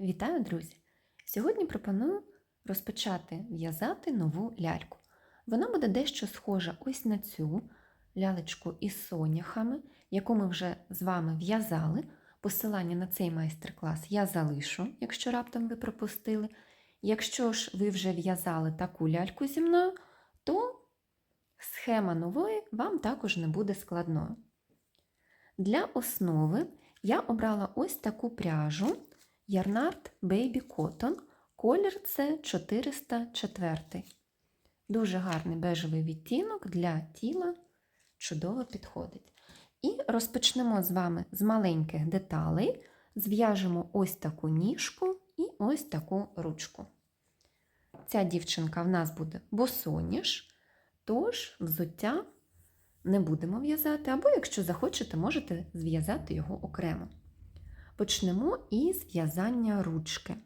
Вітаю, друзі! Сьогодні пропоную розпочати в'язати нову ляльку. Вона буде дещо схожа ось на цю лялечку із соняхами, яку ми вже з вами в'язали. Посилання на цей майстер-клас я залишу, якщо раптом ви пропустили. Якщо ж ви вже в'язали таку ляльку зі мною, то схема нової вам також не буде складною. Для основи я обрала ось таку пряжу Ярнард Baby Cotton. Колір це 404. Дуже гарний бежевий відтінок для тіла чудово підходить. І розпочнемо з вами з маленьких деталей. Зв'яжемо ось таку ніжку і ось таку ручку. Ця дівчинка в нас буде босоніж, тож взуття не будемо в'язати, або, якщо захочете, можете зв'язати його окремо. Почнемо із в'язання ручки.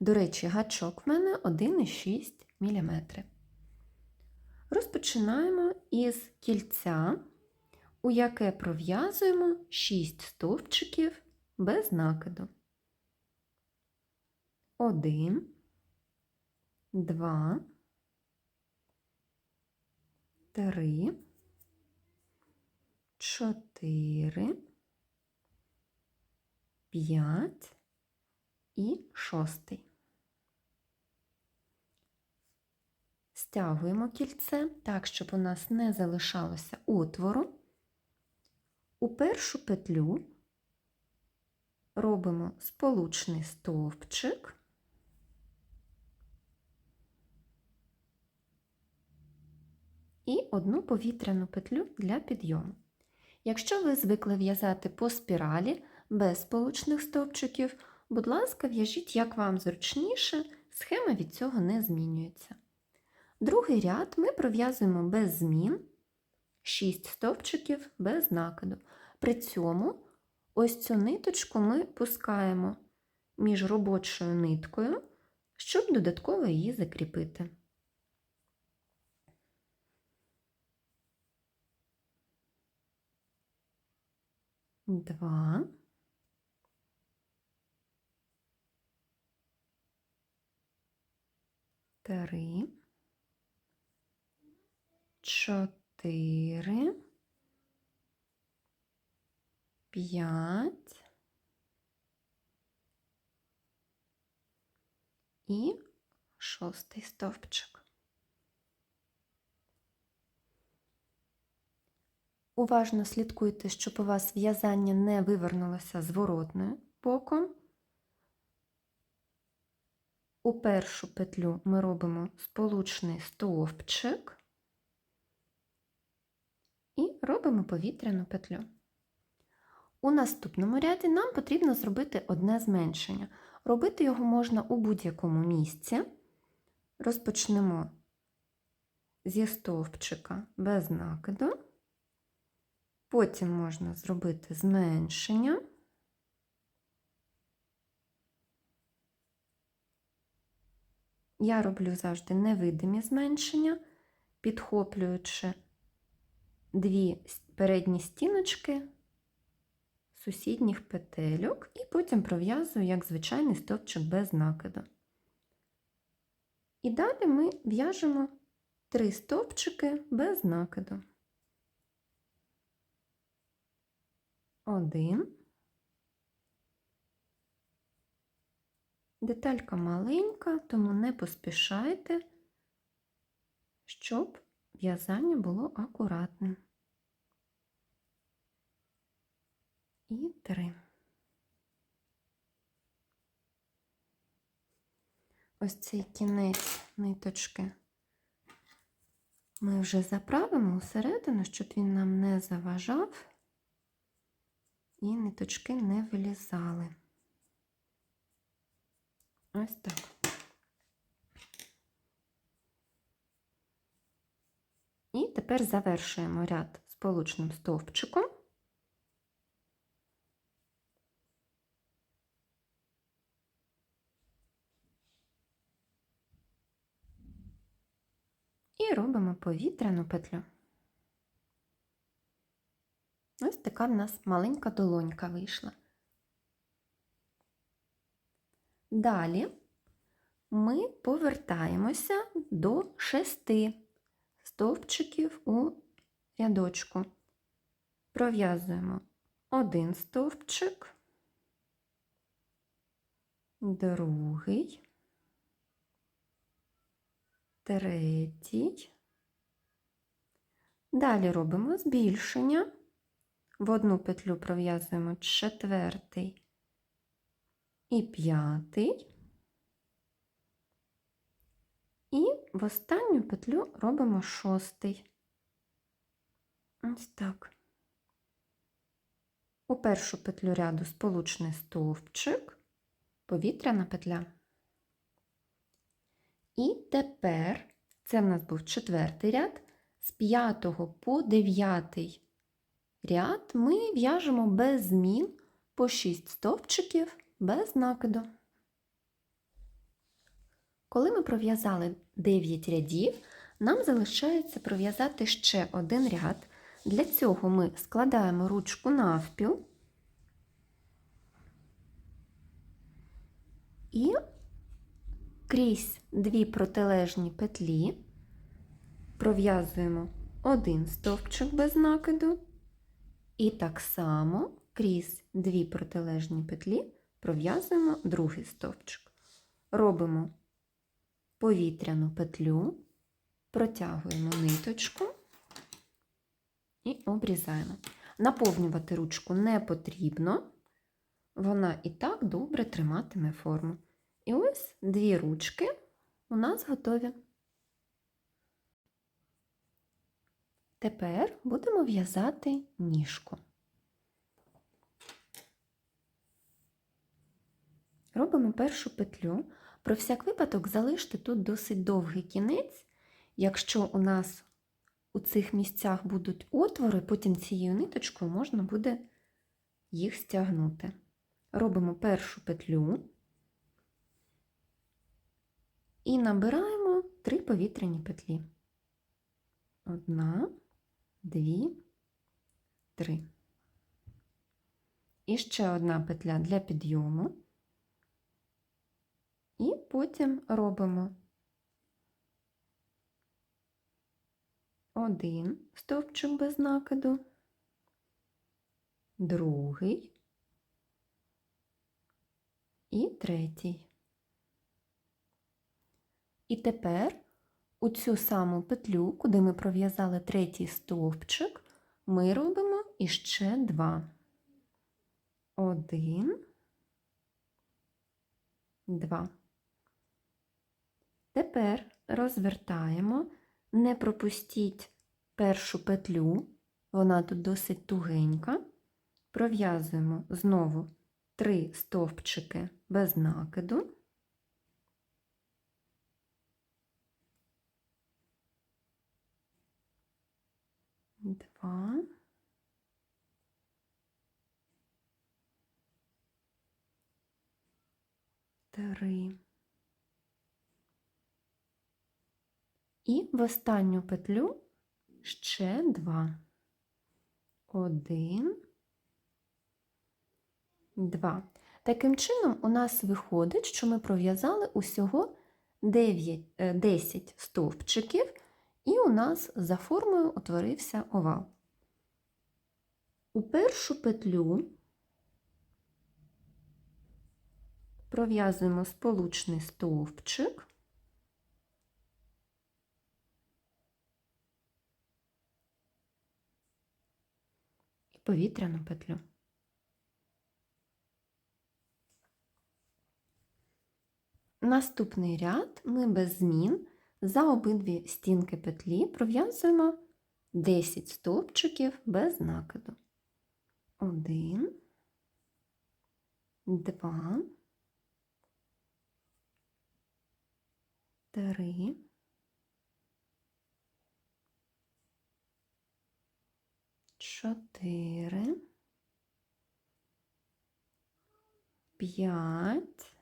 До речі, гачок в мене 1,6 мм. Розпочинаємо із кільця, у яке пров'язуємо 6 стовпчиків без накиду. 1, 2, 3, 4, 5 і шостий. Стягуємо кільце так, щоб у нас не залишалося отвору. У першу петлю робимо сполучний стовпчик. І одну повітряну петлю для підйому. Якщо ви звикли в'язати по спіралі без сполучних стовпчиків, будь ласка, в'яжіть, як вам зручніше, схема від цього не змінюється. Другий ряд ми пров'язуємо без змін 6 стовпчиків без накиду. При цьому ось цю ниточку ми пускаємо між робочою ниткою, щоб додатково її закріпити. Два. Три. Чотири. П'ять. І шостий стовпчик. Уважно слідкуйте, щоб у вас в'язання не вивернулося зворотною боком. У першу петлю ми робимо сполучний стовпчик і робимо повітряну петлю. У наступному ряді нам потрібно зробити одне зменшення. Робити його можна у будь-якому місці. Розпочнемо зі стовпчика без накиду. Потім можна зробити зменшення. Я роблю завжди невидимі зменшення, підхоплюючи дві передні стіночки сусідніх петельок і потім пров'язую як звичайний стовпчик без накиду. І далі ми в'яжемо три стовпчики без накиду. Один. Деталька маленька, тому не поспішайте, щоб в'язання було акуратним. І три. Ось цей кінець ниточки ми вже заправимо усередину, щоб він нам не заважав і ниточки не вилізали. Ось так. І тепер завершуємо ряд сполучним стовпчиком. І робимо повітряну петлю. Ось така в нас маленька долонька вийшла. Далі ми повертаємося до шести стовпчиків у рядочку. Пров'язуємо один стовпчик, другий, третій. Далі робимо збільшення. В одну петлю пров'язуємо четвертий і п'ятий. І в останню петлю робимо шостий. Ось так. У першу петлю ряду сполучний стовпчик, повітряна петля. І тепер, це в нас був четвертий ряд, з п'ятого по дев'ятий ряд ми в'яжемо без змін по 6 стовпчиків без накиду. Коли ми пров'язали 9 рядів, нам залишається пров'язати ще один ряд. Для цього ми складаємо ручку навпіл і крізь дві протилежні петлі пров'язуємо один стовпчик без накиду, і так само крізь дві протилежні петлі пров'язуємо другий стовпчик. Робимо повітряну петлю, протягуємо ниточку і обрізаємо. Наповнювати ручку не потрібно, вона і так добре триматиме форму. І ось дві ручки у нас готові. Тепер будемо в'язати ніжку. Робимо першу петлю. Про всяк випадок залиште тут досить довгий кінець. Якщо у нас у цих місцях будуть отвори, потім цією ниточкою можна буде їх стягнути. Робимо першу петлю і набираємо три повітряні петлі. Одна, дві, три. І ще одна петля для підйому. І потім робимо один стовпчик без накиду, другий і третій. І тепер у цю саму петлю, куди ми пров'язали третій стовпчик, ми робимо іще два. Один, два. Тепер розвертаємо, не пропустіть першу петлю, вона тут досить тугенька. Пров'язуємо знову три стовпчики без накиду. Два. Три. І в останню петлю ще два. Один, два. Таким чином, у нас виходить, що ми пров'язали усього 9, 10 е, стовпчиків, і у нас за формою утворився овал. У першу петлю пров'язуємо сполучний стовпчик. Повітряну петлю. Наступний ряд ми без змін за обидві стінки петлі пров'язуємо 10 стовпчиків без накиду. Один, два, три, чотири, п'ять,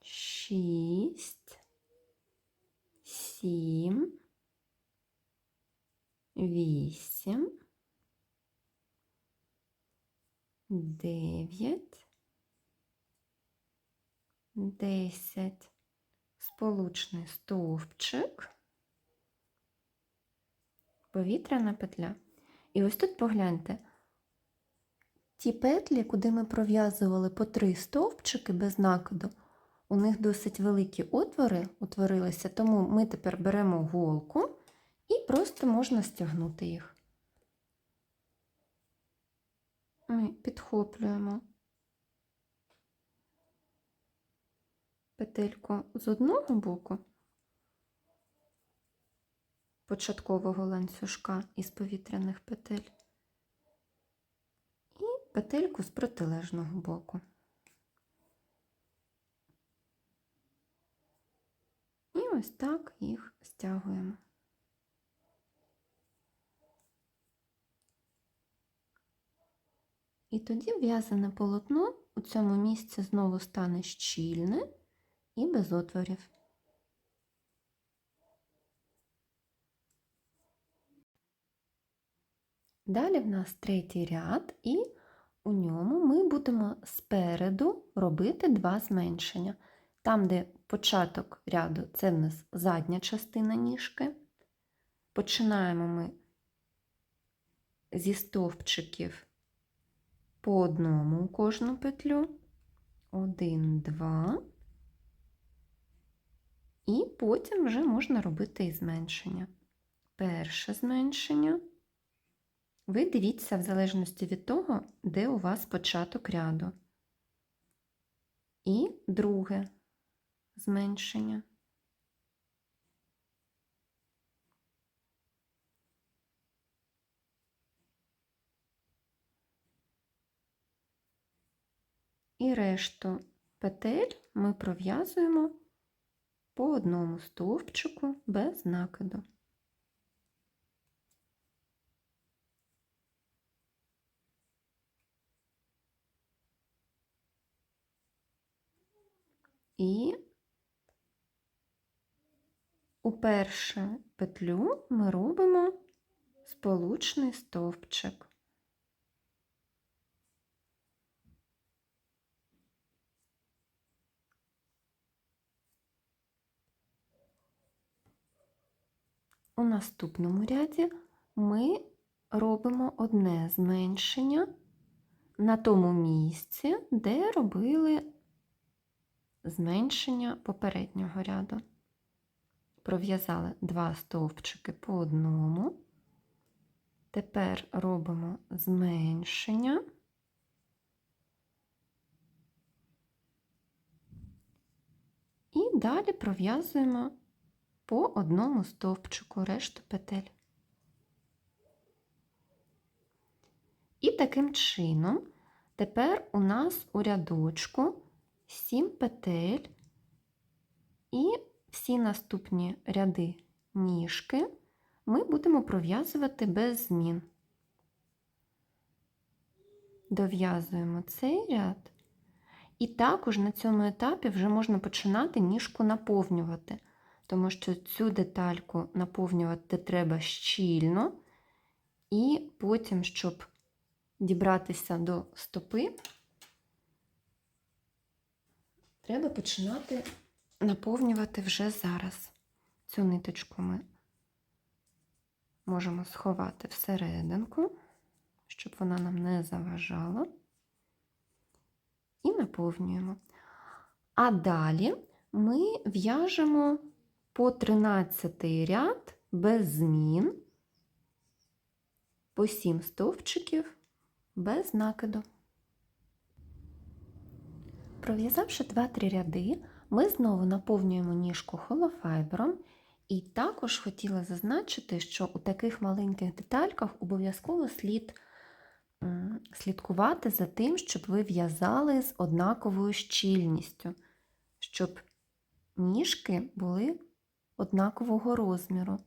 шість, сім, вісім, дев'ять, 10 сполучний стовпчик, повітряна петля. І ось тут погляньте, ті петлі, куди ми пров'язували по три стовпчики без накиду, у них досить великі отвори утворилися, тому ми тепер беремо голку і просто можна стягнути їх. Ми підхоплюємо петельку з одного боку початкового ланцюжка із повітряних петель і петельку з протилежного боку. І ось так їх стягуємо. І тоді в'язане полотно у цьому місці знову стане щільне і без отворів. Далі в нас третій ряд, і у ньому ми будемо спереду робити два зменшення. Там, де початок ряду, це в нас задня частина ніжки. Починаємо ми зі стовпчиків по одному у кожну петлю. Один, два. І потім вже можна робити і зменшення. Перше зменшення. Ви дивіться в залежності від того, де у вас початок ряду. І друге зменшення. І решту петель ми пров'язуємо по одному стовпчику без накиду. І у першу петлю ми робимо сполучний стовпчик. У наступному ряді ми робимо одне зменшення на тому місці, де робили зменшення попереднього ряду. Пров'язали два стовпчики по одному. Тепер робимо зменшення. І далі пров'язуємо по одному стовпчику решту петель. І таким чином тепер у нас у рядочку 7 петель і всі наступні ряди ніжки ми будемо пров'язувати без змін. Дов'язуємо цей ряд, і також на цьому етапі вже можна починати ніжку наповнювати, тому що цю детальку наповнювати треба щільно, і потім, щоб дібратися до стопи, треба починати наповнювати вже зараз. Цю ниточку ми можемо сховати всерединку, щоб вона нам не заважала. І наповнюємо. А далі ми в'яжемо по 13 ряд без змін, по 7 стовпчиків без накиду. Пров'язавши 2-3 ряди, ми знову наповнюємо ніжку холофайбером. І також хотіла зазначити, що у таких маленьких детальках обов'язково слід слідкувати за тим, щоб ви в'язали з однаковою щільністю, щоб ніжки були однакового розміру.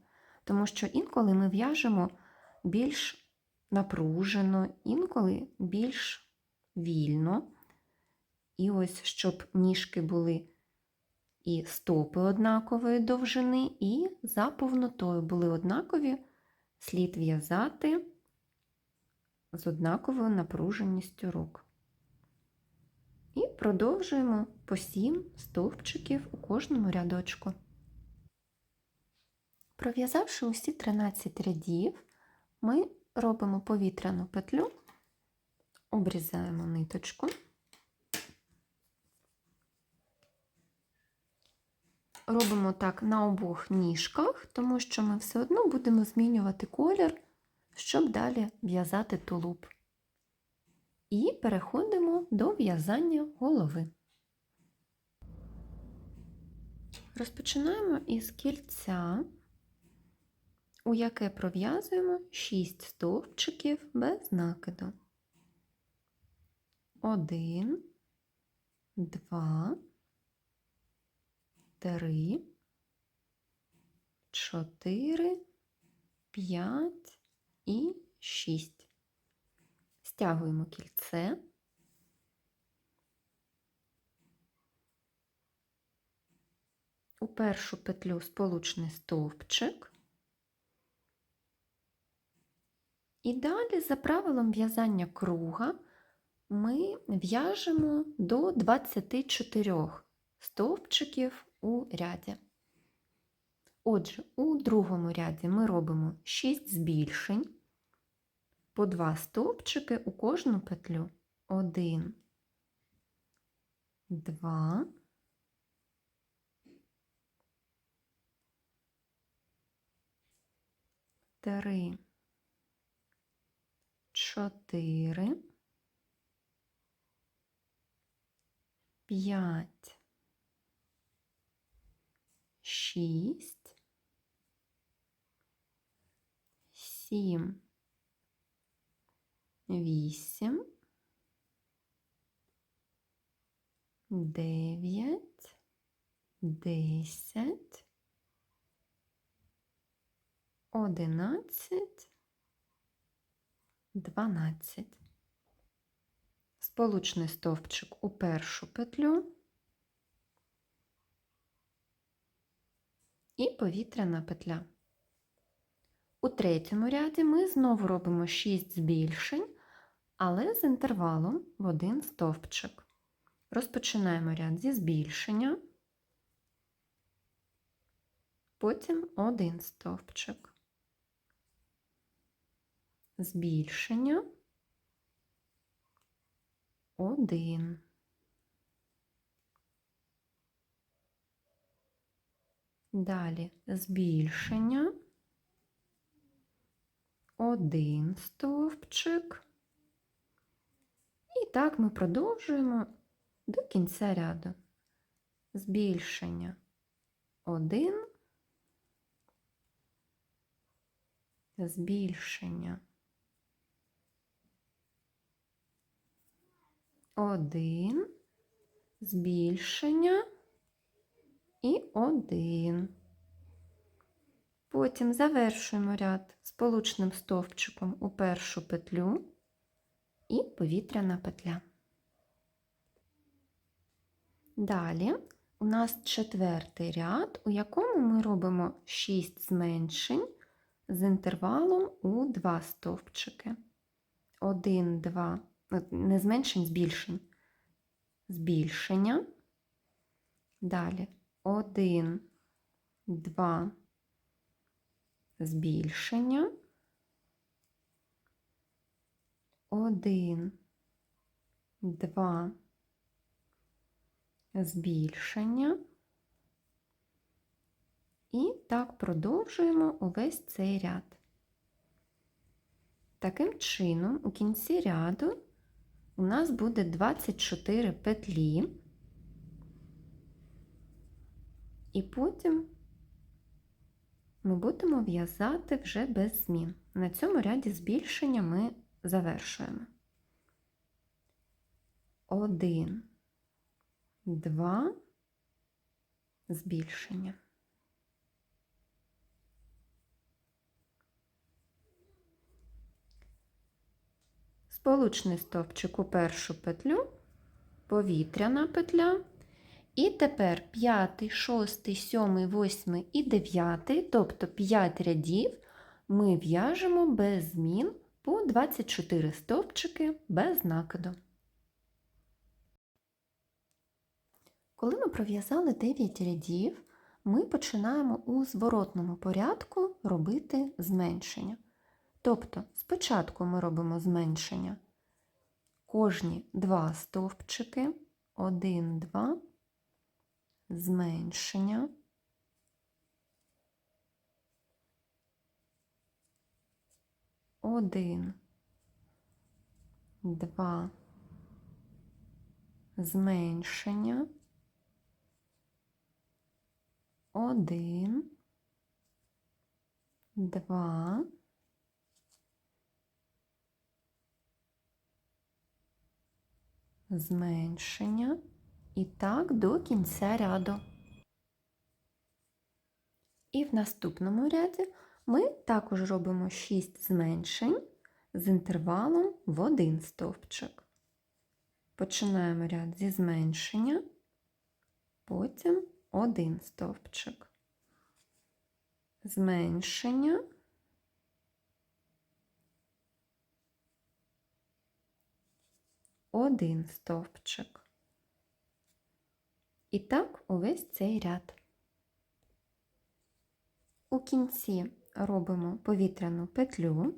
Тому що інколи ми в'яжемо більш напружено, інколи більш вільно. І ось, щоб ніжки були і стопи однакової довжини, і за повнотою були однакові, слід в'язати з однаковою напруженістю рук. І продовжуємо по 7 стовпчиків у кожному рядочку. Пров'язавши усі 13 рядів, ми робимо повітряну петлю, обрізаємо ниточку. Робимо так на обох ніжках, тому що ми все одно будемо змінювати колір, щоб далі в'язати тулуб. І переходимо до в'язання голови. Розпочинаємо із кільця, у яке пров'язуємо 6 стовпчиків без накиду. 1, 2, 3, 4, 5 і 6. Стягуємо кільце. У першу петлю сполучний стовпчик. І далі, за правилом в'язання круга, ми в'яжемо до 24 стовпчиків у ряді. Отже, у другому ряді ми робимо 6 збільшень по 2 стовпчики у кожну петлю. 1, 2, три, чотири, п'ять, шість, сім, вісім, дев'ять, десять, одинадцять, дванадцять. Сполучний стовпчик у першу петлю і повітряна петля. У третьому ряді ми знову робимо 6 збільшень, але з інтервалом в один стовпчик. Розпочинаємо ряд зі збільшення, потім один стовпчик, збільшення, один. Далі збільшення, один стовпчик. І так ми продовжуємо до кінця ряду. Збільшення. Один, збільшення. Один, збільшення і один. Потім завершуємо ряд сполучним стовпчиком у першу петлю і повітряна петля. Далі у нас четвертий ряд, у якому ми робимо 6 зменшень з інтервалом у 2 стовпчики. 1, 2, не зменшень, збільшень. Збільшення. Далі 1, 2, збільшення. 1, 2, збільшення. І так продовжуємо увесь цей ряд. Таким чином, у кінці ряду у нас буде 24 петлі, і потім ми будемо в'язати вже без змін. На цьому ряді збільшення ми завершуємо. Один, два, збільшення. Сполучний стовпчик у першу петлю, повітряна петля. І тепер п'ятий, шостий, сьомий, восьмий і дев'ятий, тобто 5 рядів, ми в'яжемо без змін по 24 стовпчики без накиду. Коли ми пров'язали 9 рядів, ми починаємо у зворотному порядку робити зменшення. Тобто спочатку ми робимо зменшення кожні два стовпчики, 1, 2, зменшення. Один, два, зменшення. Один, два, зменшення і так до кінця ряду. І в наступному ряді ми також робимо 6 зменшень з інтервалом в один стовпчик. Починаємо ряд зі зменшення, потім один стовпчик. Зменшення. Один стовпчик. І так увесь цей ряд. У кінці робимо повітряну петлю,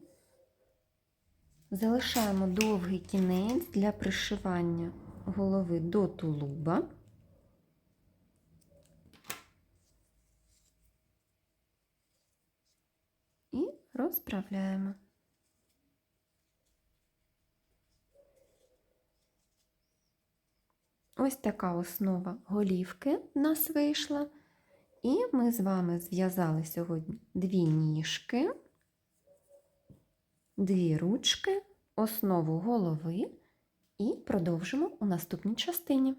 залишаємо довгий кінець для пришивання голови до тулуба. І розправляємо. Ось така основа голівки в нас вийшла. І ми з вами зв'язали сьогодні дві ніжки, дві ручки, основу голови і продовжимо у наступній частині.